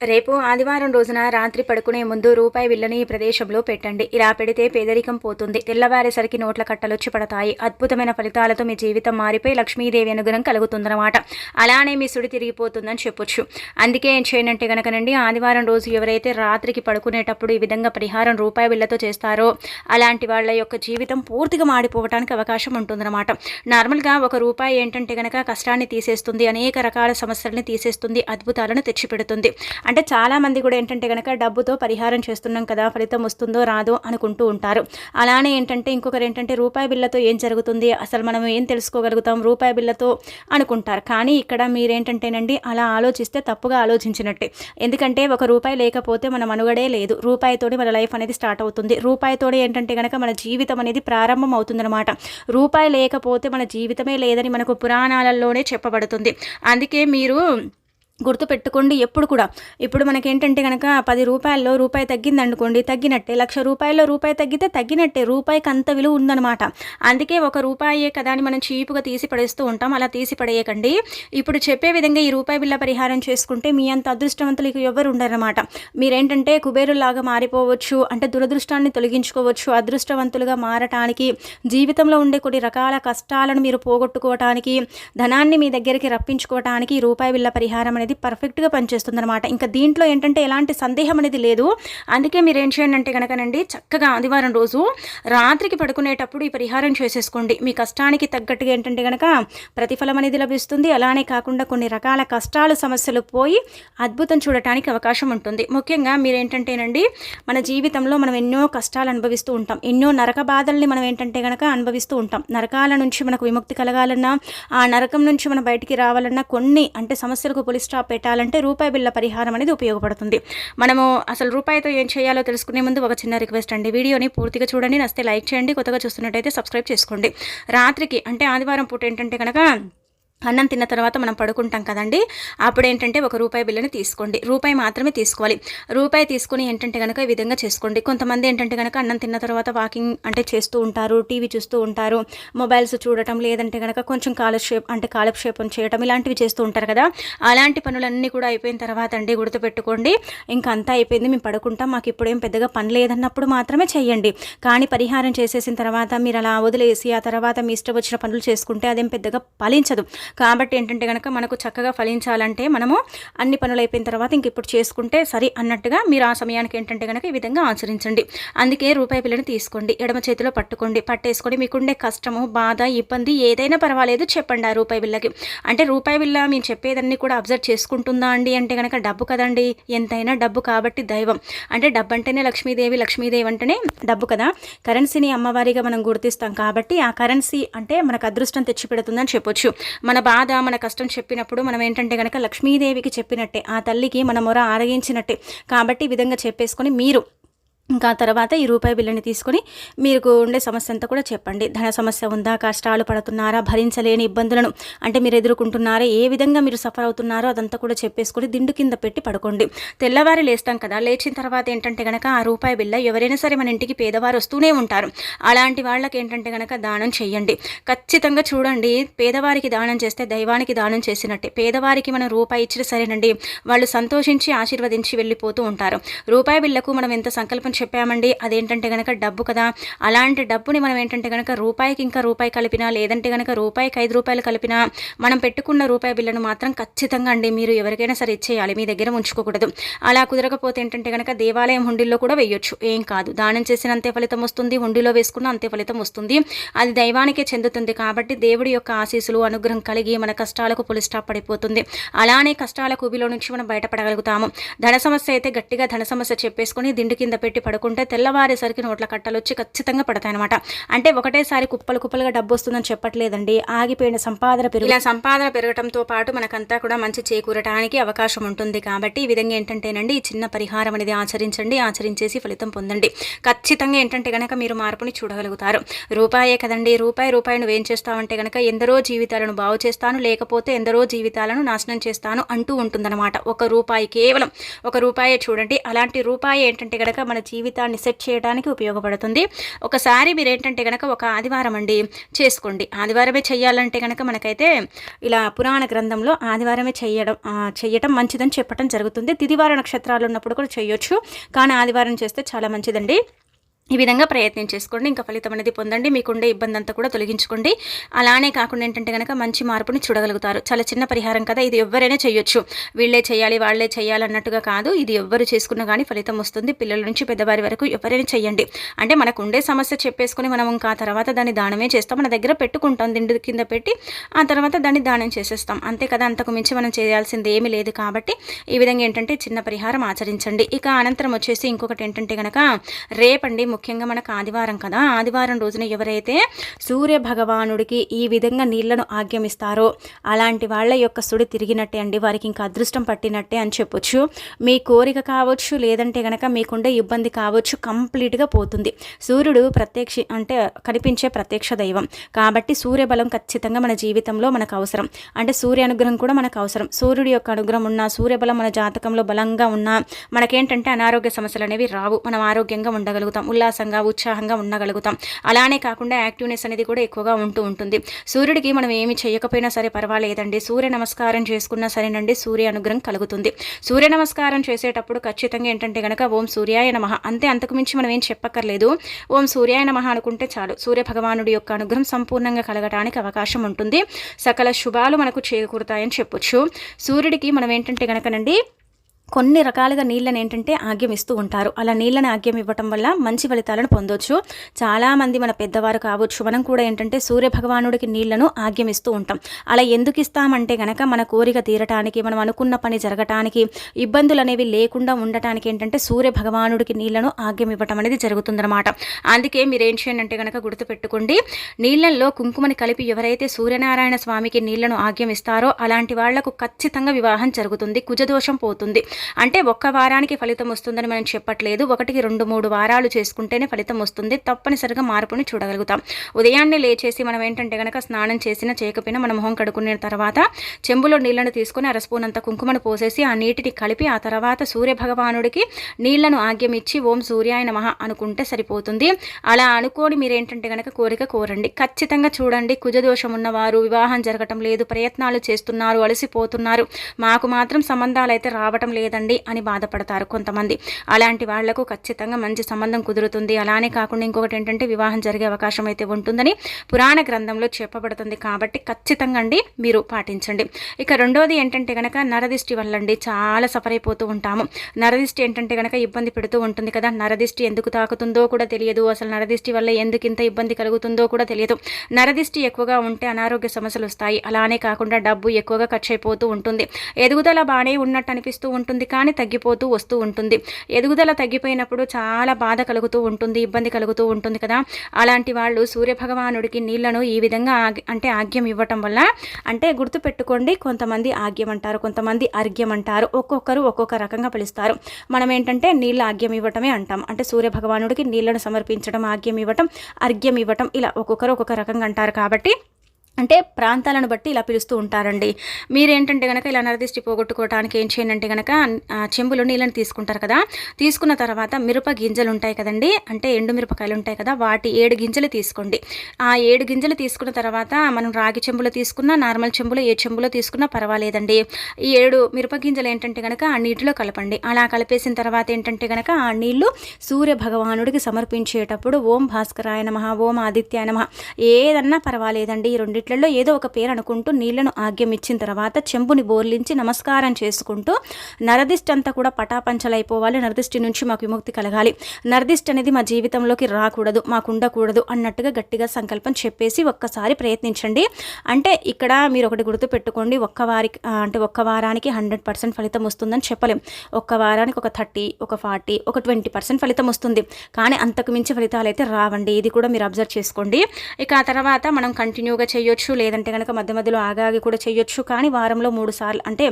రేపు ఆదివారం రోజున రాత్రి పడుకునే ముందు రూపాయి విల్లని ఈ ప్రదేశంలో పెట్టండి. ఇలా పెడితే పేదరికం పోతుంది. తెల్లవారేసరికి నోట్ల కట్టలొచ్చి పడతాయి. అద్భుతమైన ఫలితాలతో మీ జీవితం మారిపోయి లక్ష్మీదేవి అనుగ్రహం కలుగుతుందన్నమాట. అలానే మీ సుడి తిరిగిపోతుందని చెప్పొచ్చు. అందుకే ఏం చేయనంటే గనకనండి ఆదివారం రోజు ఎవరైతే రాత్రికి పడుకునేటప్పుడు ఈ విధంగా పరిహారం రూపాయి విల్లతో చేస్తారో అలాంటి వాళ్ళ యొక్క జీవితం పూర్తిగా మాడిపోవడానికి అవకాశం ఉంటుందన్నమాట. నార్మల్గా ఒక రూపాయి ఏంటంటే గనక కష్టాన్ని తీసేస్తుంది అనేక రకాల సమస్యలని తీసేస్తుంది అద్భుతాలను తెచ్చిపెడుతుంది. అంటే చాలామంది కూడా ఏంటంటే కనుక డబ్బుతో పరిహారం చేస్తున్నాం కదా ఫలితం వస్తుందో రాదో అనుకుంటూ ఉంటారు. అలానే ఏంటంటే ఇంకొకరు ఏంటంటే రూపాయి బిల్లతో ఏం జరుగుతుంది అసలు మనం ఏం తెలుసుకోగలుగుతాం రూపాయి బిల్లతో అనుకుంటారు. కానీ ఇక్కడ మీరేంటంటేనండి అలా ఆలోచిస్తే తప్పుగా ఆలోచించినట్టే. ఎందుకంటే ఒక రూపాయి లేకపోతే మన మనుగడే లేదు. రూపాయితోనే మన లైఫ్ అనేది స్టార్ట్ అవుతుంది. రూపాయితోనే ఏంటంటే కనుక మన జీవితం అనేది ప్రారంభం అవుతుందన్నమాట. రూపాయి లేకపోతే మన జీవితమే లేదని మనకు పురాణాలలోనే చెప్పబడుతుంది. అందుకే మీరు గుర్తుపెట్టుకోండి ఎప్పుడు కూడా. ఇప్పుడు మనకేంటంటే కనుక పది రూపాయల్లో రూపాయి తగ్గింది అనుకోండి తగ్గినట్టే. లక్ష రూపాయల్లో రూపాయి తగ్గితే తగ్గినట్టే. రూపాయికి అంత విలువ ఉందన్నమాట. అందుకే ఒక రూపాయే కదా అని మనం చీపుగా తీసి పడేస్తూ ఉంటాం. అలా తీసి పడేయకండి. ఇప్పుడు చెప్పే విధంగా ఈ రూపాయి బిల్ల పరిహారం చేసుకుంటే మీ అంత అదృష్టవంతులు ఇక ఎవరు ఉండరన్నమాట. మీరేంటంటే కుబేరులాగా మారిపోవచ్చు అంటే దురదృష్టాన్ని తొలగించుకోవచ్చు అదృష్టవంతులుగా మారటానికి జీవితంలో ఉండే కొన్ని రకాల కష్టాలను మీరు పోగొట్టుకోవటానికి ధనాన్ని మీ దగ్గరికి రప్పించుకోవటానికి రూపాయి బిల్ల పరిహారం అనేది పర్ఫెక్ట్గా పనిచేస్తుంది అనమాట ఇంకా దీంట్లో ఏంటంటే ఎలాంటి సందేహం అనేది లేదు. అందుకే మీరు ఏం చేయండి అంటే కనుకనండి చక్కగా ఆదివారం రోజు రాత్రికి పడుకునేటప్పుడు ఈ పరిహారం చేసేసుకోండి. మీ కష్టానికి తగ్గట్టుగా ఏంటంటే కనుక ప్రతిఫలం అనేది లభిస్తుంది. అలానే కాకుండా కొన్ని రకాల కష్టాలు సమస్యలు పోయి అద్భుతం చూడటానికి అవకాశం ఉంటుంది. ముఖ్యంగా మీరేంటంటేనండి మన జీవితంలో మనం ఎన్నో కష్టాలు అనుభవిస్తూ ఉంటాం. ఎన్నో నరక బాధల్ని మనం ఏంటంటే కనుక అనుభవిస్తూ ఉంటాం. నరకాల నుంచి మనకు విముక్తి కలగాలన్నా ఆ నరకం నుంచి మనం బయటికి రావాలన్నా కొన్ని అంటే సమస్యలకు పోలీస్ షాప్ పెట్టాలంటే రూపాయి బిల్ల పరిహారం అనేది ఉపయోగపడుతుంది. మనము అసలు రూపాయితో ఏం చేయాలో తెలుసుకునే ముందు ఒక చిన్న రిక్వెస్ట్ అండి. వీడియోని పూర్తిగా చూడండి. నస్తే లైక్ చేయండి. కొత్తగా చూస్తున్నట్టయితే సబ్స్క్రైబ్ చేసుకోండి. రాత్రికి అంటే ఆదివారం పూట ఏంటంటే కనుక అన్నం తిన్న తర్వాత మనం పడుకుంటాం కదండి అప్పుడు ఏంటంటే ఒక రూపాయి బిల్లుని తీసుకోండి. రూపాయి మాత్రమే తీసుకోవాలి. రూపాయి తీసుకుని ఏంటంటే కనుక ఈ విధంగా చేసుకోండి. కొంతమంది ఏంటంటే కనుక అన్నం తిన్న తర్వాత వాకింగ్ అంటే చేస్తూ ఉంటారు టీవీ చూస్తూ ఉంటారు మొబైల్స్ చూడటం లేదంటే కనుక కొంచెం కాలక్షేప్ అంటే కాలక్షేపం చేయటం ఇలాంటివి చేస్తూ ఉంటారు కదా. అలాంటి పనులన్నీ కూడా అయిపోయిన తర్వాత అండి గుర్తుపెట్టుకోండి. ఇంకా అంతా అయిపోయింది మేము పడుకుంటాం. మాకు ఇప్పుడేం పెద్దగా పని లేదన్నప్పుడు మాత్రమే చేయండి. కానీ పరిహారం చేసేసిన తర్వాత మీరు అలా వదిలేసి ఆ తర్వాత మీ ఇష్టం వచ్చిన పనులు చేసుకుంటే అదేం పెద్దగా ఫలించదు. కాబట్టి ఏంటంటే కనుక మనకు చక్కగా ఫలించాలంటే మనము అన్ని పనులు అయిపోయిన తర్వాత ఇంక ఇప్పుడు చేసుకుంటే సరి అన్నట్టుగా మీరు ఆ సమయానికి ఏంటంటే కనుక ఈ విధంగా ఆచరించండి. అందుకే రూపాయి పిల్లని తీసుకోండి. ఎడమ చేతిలో పట్టుకోండి. పట్టేసుకొని మీకుండే కష్టము బాధ ఇబ్బంది ఏదైనా పర్వాలేదు చెప్పండి ఆ రూపాయి బిల్లకి అంటే రూపాయి బిల్ల మేము చెప్పేదన్నీ కూడా అబ్జర్వ్ చేసుకుంటుందా అండి అంటే కనుక డబ్బు కదండి. ఎంతైనా డబ్బు కాబట్టి దైవం. అంటే డబ్బు అంటేనే లక్ష్మీదేవి లక్ష్మీదేవి అంటేనే డబ్బు కదా. కరెన్సీని అమ్మవారిగా మనం గుర్తిస్తాం కాబట్టి ఆ కరెన్సీ అంటే మనకు అదృష్టం తెచ్చిపెడుతుందని చెప్పొచ్చు. మన మన బాధ మన కష్టం చెప్పినప్పుడు మనం ఏంటంటే కనుక లక్ష్మీదేవికి చెప్పినట్టే ఆ తల్లికి మన మొర ఆరగించినట్టే. కాబట్టి ఈ విధంగా చెప్పేసుకొని మీరు ఇంకా తర్వాత ఈ రూపాయి బిల్లుని తీసుకొని మీకు ఉండే సమస్య అంతా కూడా చెప్పండి. ధన సమస్య ఉందా? కష్టాలు పడుతున్నారా? భరించలేని ఇబ్బందులను అంటే మీరు ఎదుర్కొంటున్నారా? ఏ విధంగా మీరు సఫర్ అవుతున్నారో అదంతా కూడా చెప్పేసుకొని దిండు కింద పెట్టి పడుకోండి. తెల్లవారి లేస్తాం కదా లేచిన తర్వాత ఏంటంటే కనుక ఆ రూపాయి బిల్ల ఎవరైనా సరే మన ఇంటికి పేదవారు వస్తూనే ఉంటారు. అలాంటి వాళ్ళకి ఏంటంటే కనుక దానం చేయండి ఖచ్చితంగా చూడండి పేదవారికి దానం చేస్తే దైవానికి దానం చేసినట్టే. పేదవారికి మనం రూపాయి ఇచ్చిన సరేనండి వాళ్ళు సంతోషించి ఆశీర్వదించి వెళ్ళిపోతూ ఉంటారు. రూపాయి బిల్లకు మనం ఎంత సంకల్పం చెప్పామండి. అదేంటంటే కనుక డబ్బు కదా. అలాంటి డబ్బుని మనం ఏంటంటే కనుక రూపాయికి ఇంకా రూపాయి కలిపినా లేదంటే కనుక రూపాయికి ఐదు రూపాయలు కలిపినా మనం పెట్టుకున్న రూపాయి బిల్లును మాత్రం ఖచ్చితంగా అండి మీరు ఎవరికైనా సరే ఇచ్చేయాలి. మీ దగ్గర ఉంచుకోకూడదు. అలా కుదరకపోతే ఏంటంటే కనుక దేవాలయం హుండీల్లో కూడా వేయొచ్చు. ఏం కాదు. దానం చేసిన అంతే ఫలితం వస్తుంది. హుండీలో వేసుకున్న అంతే ఫలితం వస్తుంది. అది దైవానికే చెందుతుంది కాబట్టి దేవుడి యొక్క ఆశీస్సులు అనుగ్రహం కలిగి మన కష్టాలకు పులి స్టాప్ పడిపోతుంది. అలానే కష్టాల కుబిలో నుంచి మనం బయటపడగలుగుతాము. ధన సమస్య అయితే గట్టిగా ధన సమస్య చెప్పేసుకొని దిండు కింద పెట్టి పడుకుంటే తెల్లవారేసరికి నోట్ల కట్టలు వచ్చి ఖచ్చితంగా పడతాయి అనమాట అంటే ఒకటేసారి కుప్పలు కుప్పలుగా డబ్బు వస్తుందని చెప్పట్లేదండి. ఆగిపోయిన సంపాదన పెరుగు ఇలా సంపాదన పెరగడంతో పాటు మనకంతా కూడా మంచి చేకూరటానికి అవకాశం ఉంటుంది కాబట్టి ఈ విధంగా ఏంటంటేనండి ఈ చిన్న పరిహారం అనేది ఆచరించండి ఆచరించేసి ఫలితం పొందండి. ఖచ్చితంగా ఏంటంటే కనుక మీరు మార్పుని చూడగలుగుతారు. రూపాయే కదండి రూపాయి రూపాయి నువ్వేం చేస్తావంటే కనుక ఎందరో జీవితాలను బాగు చేస్తాను లేకపోతే ఎందరో జీవితాలను నాశనం చేస్తాను అంటూ ఉంటుందన్నమాట. ఒక రూపాయి కేవలం ఒక రూపాయే చూడండి. అలాంటి రూపాయి ఏంటంటే కనుక మన జీ జీవితాన్ని సెట్ చేయడానికి ఉపయోగపడుతుంది. ఒకసారి మీరు ఏంటంటే కనుక ఒక ఆదివారం అండి చేసుకోండి. ఆదివారమే చేయాలంటే కనుక మనకైతే ఇలా పురాణ గ్రంథంలో ఆదివారమే చేయడం చేయటం మంచిదని చెప్పడం జరుగుతుంది. తిదివార నక్షత్రాలు ఉన్నప్పుడు కూడా చేయొచ్చు. కానీ ఆదివారం చేస్తే చాలా మంచిదండి. ఈ విధంగా ప్రయత్నం చేసుకోండి. ఇంకా ఫలితం అనేది పొందండి. మీకుండే ఇబ్బంది అంతా కూడా తొలగించుకోండి. అలానే కాకుండా ఏంటంటే కనుక మంచి మార్పుని చూడగలుగుతారు. చాలా చిన్న పరిహారం కదా. ఇది ఎవరైనా చేయొచ్చు. వీళ్ళే చేయాలి వాళ్ళే చేయాలి అన్నట్టుగా కాదు. ఇది ఎవ్వరు చేసుకున్నా కానీ ఫలితం వస్తుంది. పిల్లల నుంచి పెద్దవారి వరకు ఎవరైనా చేయండి. అంటే మనకు ఉండే సమస్య చెప్పేసుకుని మనం ఇంకా తర్వాత దాన్ని దానమే చేస్తాం. మన దగ్గర పెట్టుకుంటాం. దిండు కింద పెట్టి ఆ తర్వాత దాన్ని దానం చేసేస్తాం. అంతే కదా. అంతకు మించి మనం చేయాల్సింది ఏమీ లేదు కాబట్టి ఈ విధంగా ఏంటంటే చిన్న పరిహారం ఆచరించండి. ఇక అనంతరం వచ్చేసి ఇంకొకటి ఏంటంటే కనుక రేపండి. ముఖ్యంగా మనకు ఆదివారం కదా. ఆదివారం రోజున ఎవరైతే సూర్య భగవానుడికి ఈ విధంగా నీళ్ళను ఆగ్యమిస్తారో అలాంటి వాళ్ళ యొక్క సుడి తిరిగినట్టే అండి. వారికి ఇంకా అదృష్టం పట్టినట్టే అని చెప్పొచ్చు. మీ కోరిక కావచ్చు లేదంటే కనుక మీకుండే ఇబ్బంది కావచ్చు కంప్లీట్గా పోతుంది. సూర్యుడు ప్రత్యక్ష అంటే కనిపించే ప్రత్యక్ష దైవం. కాబట్టి సూర్యబలం ఖచ్చితంగా మన జీవితంలో మనకు అవసరం. అంటే సూర్య అనుగ్రహం కూడా మనకు అవసరం. సూర్యుడి యొక్క అనుగ్రహం ఉన్న సూర్యబలం మన జాతకంలో బలంగా ఉన్నా మనకేంటంటే అనారోగ్య సమస్యలు అనేవి రావు. మనం ఆరోగ్యంగా ఉండగలుగుతాం. ఉల్లా ఉల్లాసంగా ఉత్సాహంగా ఉండగలుగుతాం. అలానే కాకుండా యాక్టివ్నెస్ అనేది కూడా ఎక్కువగా ఉంటూ ఉంటుంది. సూర్యుడికి మనం ఏమి చేయకపోయినా సరే పర్వాలేదండి. సూర్య నమస్కారం చేసుకున్నా సరేనండి సూర్య అనుగ్రహం కలుగుతుంది. సూర్య నమస్కారం చేసేటప్పుడు ఖచ్చితంగా ఏంటంటే కనుక ఓం సూర్యాయ నమ. అంతే అంతకుమించి మనం ఏం చెప్పక్కర్లేదు. ఓం సూర్యాయ నమ అనుకుంటే చాలు. సూర్య భగవానుడి యొక్క అనుగ్రహం సంపూర్ణంగా కలగడానికి అవకాశం ఉంటుంది. సకల శుభాలు మనకు చేకూరుతాయని చెప్పొచ్చు. సూర్యుడికి మనం ఏంటంటే కనుకనండి కొన్ని రకాలుగా నీళ్ళని ఏంటంటే ఆగ్యం ఇస్తూ ఉంటారు. అలా నీళ్ళని ఆగ్యం ఇవ్వటం వల్ల మంచి ఫలితాలను పొందొచ్చు. చాలామంది మన పెద్దవారు కావచ్చు మనం కూడా ఏంటంటే సూర్య భగవానుడికి నీళ్ళను ఆగ్యం ఇస్తూ ఉంటాం. అలా ఎందుకు ఇస్తామంటే గనక మన కోరిక తీరటానికి మనం అనుకున్న పని జరగటానికి ఇబ్బందులు అనేవి లేకుండా ఉండటానికి ఏంటంటే సూర్య భగవానుడికి నీళ్ళను ఆగ్యం ఇవ్వటం అనేది జరుగుతుందన్నమాట. అందుకే మీరు ఏం చేయండి అంటే కనుక గుర్తుపెట్టుకోండి. నీళ్ళల్లో కుంకుమని కలిపి ఎవరైతే సూర్యనారాయణ స్వామికి నీళ్ళను ఆగ్యం ఇస్తారో అలాంటి వాళ్ళకు ఖచ్చితంగా వివాహం జరుగుతుంది. కుజదోషం పోతుంది. అంటే ఒక్క వారానికి ఫలితం వస్తుందని మనం చెప్పట్లేదు. ఒకటికి రెండు మూడు వారాలు చేసుకుంటేనే ఫలితం వస్తుంది. తప్పనిసరిగా మార్పుని చూడగలుగుతాం. ఉదయాన్నే లేచేసి మనం ఏంటంటే కనుక స్నానం చేసినా చేయకపోయినా మన మొహం కడుక్కునే తర్వాత చెంబులో నీళ్ళను తీసుకుని అరస్పూనంత కుంకుమను పోసేసి ఆ నీటిని కలిపి ఆ తర్వాత సూర్య భగవానుడికి నీళ్ళను ఆగ్యం ఇచ్చి ఓం సూర్యాయ నమ అనుకుంటే సరిపోతుంది. అలా అనుకోని మీరేంటంటే కనుక కోరిక కోరండి. ఖచ్చితంగా చూడండి. కుజదోషం ఉన్నవారు వివాహం జరగటం లేదు ప్రయత్నాలు చేస్తున్నారు అలసిపోతున్నారు. మాకు మాత్రం సంబంధాలు అయితే రావటం లేదు. లేదండి అని బాధపడతారు కొంతమంది. అలాంటి వాళ్ళకు ఖచ్చితంగా మంచి సంబంధం కుదురుతుంది. అలానే కాకుండా ఇంకొకటి ఏంటంటే వివాహం జరిగే అవకాశం అయితే ఉంటుందని పురాణ గ్రంథంలో చెప్పబడుతుంది కాబట్టి ఖచ్చితంగా అండి మీరు పాటించండి. ఇక రెండోది ఏంటంటే కనుక నరదిష్టి వల్ల అండి చాలా సఫర్ అయిపోతూ ఉంటాము. నరదిష్టి ఏంటంటే కనుక ఇబ్బంది పెడుతూ ఉంటుంది కదా నరదిష్టి ఎందుకు తాకుతుందో కూడా తెలియదు. అసలు నరదిష్టి వల్ల ఎందుకు ఇంత ఇబ్బంది కలుగుతుందో కూడా తెలియదు. నరదిష్టి ఎక్కువగా ఉంటే అనారోగ్య సమస్యలు వస్తాయి. అలానే కాకుండా డబ్బు ఎక్కువగా ఖర్చు అయిపోతూ ఉంటుంది. ఎదుగుదల బాగానే ఉన్నట్టు అనిపిస్తూ ఉంటుంది. ఉంటుంది కానీ తగ్గిపోతూ వస్తూ ఉంటుంది. ఎదుగుదల తగ్గిపోయినప్పుడు చాలా బాధ కలుగుతూ ఉంటుంది ఇబ్బంది కలుగుతూ ఉంటుంది కదా. అలాంటి వాళ్ళు సూర్యభగవానుడికి నీళ్ళను ఈ విధంగా అంటే ఆగ్యం ఇవ్వటం వల్ల అంటే గుర్తుపెట్టుకోండి కొంతమంది ఆగ్యం అంటారు కొంతమంది అర్ఘ్యం అంటారు ఒక్కొక్కరు ఒక్కొక్క రకంగా పిలుస్తారు. మనం ఏంటంటే నీళ్ళ ఆగ్యం ఇవ్వటమే అంటాం. అంటే సూర్యభగవానుడికి నీళ్ళను సమర్పించడం ఆగ్యం ఇవ్వటం అర్ఘ్యం ఇవ్వటం ఇలా ఒక్కొక్కరు ఒక్కొక్క రకంగా అంటారు కాబట్టి అంటే ప్రాంతాలను బట్టి ఇలా పిలుస్తూ ఉంటారండి. మీరేంటంటే కనుక ఇలా నరదిష్టి పోగొట్టుకోవడానికి ఏం చేయండి కనుక చెంబులో నీళ్ళని తీసుకుంటారు కదా. తీసుకున్న తర్వాత మిరప గింజలు ఉంటాయి కదండి. అంటే ఎండు మిరపకాయలు ఉంటాయి కదా వాటి ఏడు గింజలు తీసుకోండి. ఆ ఏడు గింజలు తీసుకున్న తర్వాత మనం రాగి చెంబులో తీసుకున్నా నార్మల్ చెంబులో ఏ చెంబులో తీసుకున్నా పర్వాలేదండి. ఈ ఏడు మిరప గింజలు ఏంటంటే కనుక ఆ నీటిలో కలపండి. అలా కలిపేసిన తర్వాత ఏంటంటే కనుక ఆ నీళ్ళు సూర్య భగవానుడికి సమర్పించేటప్పుడు ఓం భాస్కరాయ నమ ఓం ఆదిత్యాయ నమ. ఏదన్నా పర్వాలేదండి. ఈ రెండింటి వీటిలలో ఏదో ఒక పేరు అనుకుంటూ నీళ్ళను ఆగ్యం ఇచ్చిన తర్వాత చెంబుని బోర్లించి నమస్కారం చేసుకుంటూ నరదిష్టి అంతా కూడా పటాపంచలైపోవాలి. నరదిష్టి నుంచి మాకు విముక్తి కలగాలి. నరదిష్టి అనేది మా జీవితంలోకి రాకూడదు మాకు ఉండకూడదు అన్నట్టుగా గట్టిగా సంకల్పం చెప్పేసి ఒక్కసారి ప్రయత్నించండి. అంటే ఇక్కడ మీరు ఒకటి గుర్తుపెట్టుకోండి ఒక్క వారికి అంటే ఒక్క వారానికి హండ్రెడ్ పర్సెంట్ ఫలితం వస్తుందని చెప్పలేం. ఒక్క వారానికి ఒక థర్టీ ఒక ఫార్టీ ఒక ట్వంటీ పర్సెంట్ ఫలితం వస్తుంది. కానీ అంతకు మించి ఫలితాలు అయితే రావండి. ఇది కూడా మీరు అబ్జర్వ్ చేసుకోండి. ఇక ఆ తర్వాత మనం కంటిన్యూగా చేయొచ్చు. చేయొచ్చు లేదంటే కనుక మధ్య మధ్యలో ఆగాగి కూడా చేయొచ్చు. కానీ వారంలో మూడు సార్లు అంటే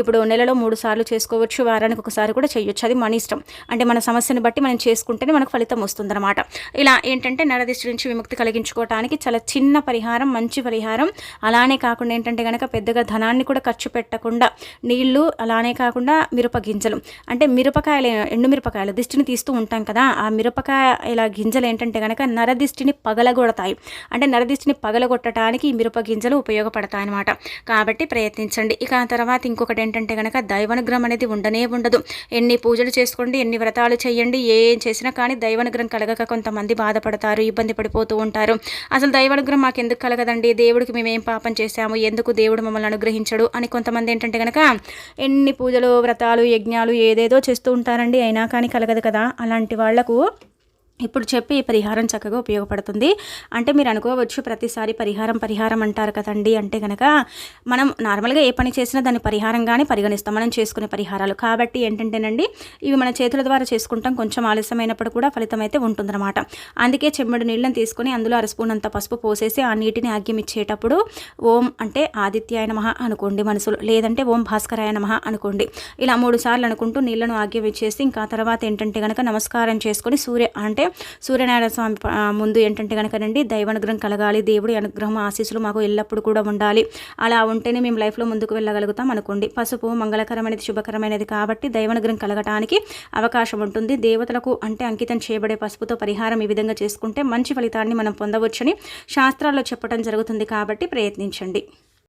ఇప్పుడు నెలలో మూడు సార్లు చేసుకోవచ్చు వారానికి ఒకసారి కూడా చేయొచ్చు. అది మన ఇష్టం. అంటే మన సమస్యను బట్టి మనం చేసుకుంటేనే మనకు ఫలితం వస్తుందన్నమాట. ఇలా ఏంటంటే నరదిష్టి నుంచి విముక్తి కలిగించుకోవడానికి చాలా చిన్న పరిహారం మంచి పరిహారం. అలానే కాకుండా ఏంటంటే కనుక పెద్దగా ధనాన్ని కూడా ఖర్చు పెట్టకుండా నీళ్ళు అలానే కాకుండా మిరప గింజలు. అంటే మిరపకాయలు ఎండు మిరపకాయలు దిష్టిని తీస్తూ ఉంటాం కదా ఆ మిరపకాయ ఇలా గింజలు ఏంటంటే కనుక నరదిష్టిని పగలగొడతాయి. అంటే నరదిష్టిని పగలగొట్టడానికి మిరప గింజలు ఉపయోగపడతాయి అనమాట కాబట్టి ప్రయత్నించండి. ఇక ఆ తర్వాత ఇంకొకటి ఏంటంటే కనుక దైవనుగ్రహం అనేది ఉండనే ఉండదు. ఎన్ని పూజలు చేసుకోండి ఎన్ని వ్రతాలు చేయండి ఏం చేసినా కానీ దైవనుగ్రహం కలగక కొంతమంది బాధపడతారు ఇబ్బంది పడిపోతూ ఉంటారు. అసలు దైవానుగ్రహం మాకు ఎందుకు కలగదండి? దేవుడికి మేమేం పాపం చేశాము? ఎందుకు దేవుడు మమ్మల్ని అనుగ్రహించడు? అని కొంతమంది ఏంటంటే కనుక ఎన్ని పూజలు వ్రతాలు యజ్ఞాలు ఏదేదో చేస్తూ ఉంటారండి. అయినా కానీ కలగదు కదా? అలాంటి వాళ్ళకు ఇప్పుడు చెప్పి ఈ పరిహారం చక్కగా ఉపయోగపడుతుంది. అంటే మీరు అనుకోవచ్చు ప్రతిసారి పరిహారం పరిహారం అంటారు కదండి. అంటే కనుక మనం నార్మల్గా ఏ పని చేసినా దాన్ని పరిహారంగానే పరిగణిస్తాం. మనం చేసుకునే పరిహారాలు. కాబట్టి ఏంటంటేనండి ఇవి మన చేతుల ద్వారా చేసుకుంటాం. కొంచెం ఆలస్యమైనప్పుడు కూడా ఫలితం అయితే ఉంటుందన్నమాట. అందుకే చెమ్మడి నీళ్ళని తీసుకొని అందులో అరస్పూన్ పసుపు పోసేసి ఆ నీటిని ఆగ్యం ఇచ్చేటప్పుడు ఓం అంటే ఆదిత్యాయ నమ అనుకోండి మనసులో. లేదంటే ఓం భాస్కరాయ నమ అనుకోండి. ఇలా మూడు సార్లు అనుకుంటూ నీళ్ళను ఆగ్యం ఇచ్చేసి ఇంకా తర్వాత ఏంటంటే కనుక నమస్కారం చేసుకొని సూర్య అంటే సూర్యనారాయణ స్వామి ముందు ఏంటంటే కనుకనండి దైవానుగ్రహం కలగాలి దేవుడి అనుగ్రహం ఆశీస్సులు మాకు ఎల్లప్పుడూ కూడా ఉండాలి. అలా ఉంటేనే మేము లైఫ్లో ముందుకు వెళ్ళగలుగుతాం అనుకోండి. పసుపు మంగళకరమైనది శుభకరమైనది కాబట్టి దైవానుగ్రహం కలగటానికి అవకాశం ఉంటుంది. దేవతలకు అంటే అంకితం చేయబడే పసుపుతో పరిహారం ఈ విధంగా చేసుకుంటే మంచి ఫలితాన్ని మనం పొందవచ్చని శాస్త్రాల్లో చెప్పడం జరుగుతుంది కాబట్టి ప్రయత్నించండి.